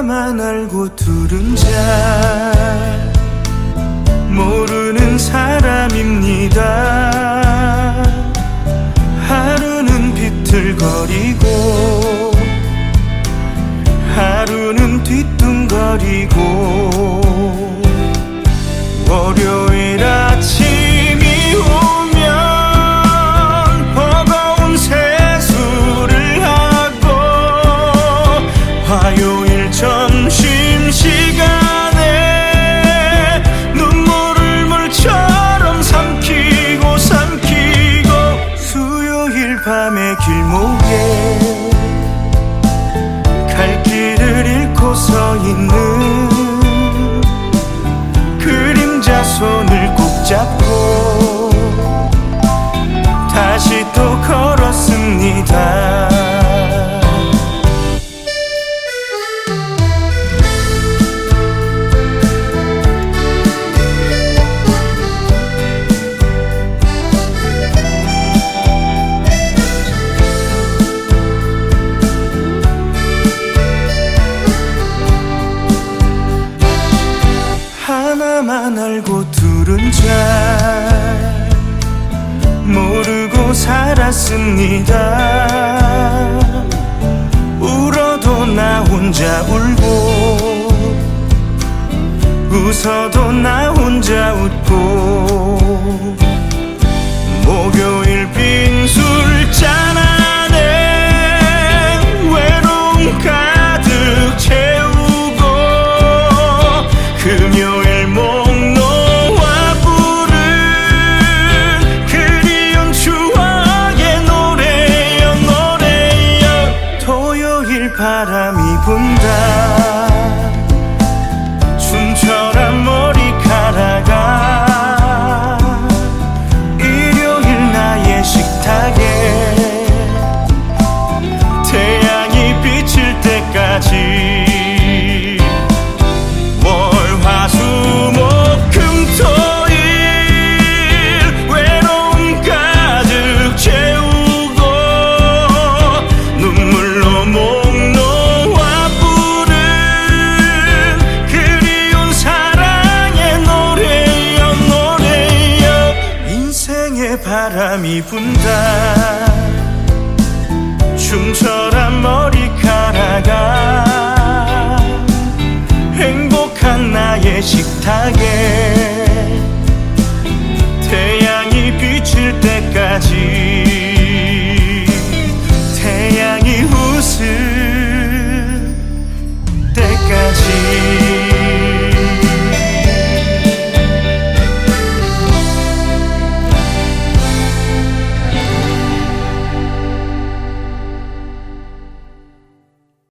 하나만 알고 둘은 잘 모르는 사람입니다. 하루는 비틀거리고 하루는 뒤뚱거리고 길목에 갈 길을 잃고 서 있는 그림자 손을 꼭 잡고 하나만 알고 둘은 잘 모르고 살았습니다. 울어도 나 혼자 울고 웃어도 나 혼자 웃고 목요일 빈 술잔 안에 외로움 가득 채우고 금요일 식탁에 태양이 비칠 때까지 바람이 분다. 충절한 머리카락아. 행복한 나의 식탁에 태양이 비칠 때까지 태양이 웃을 때까지.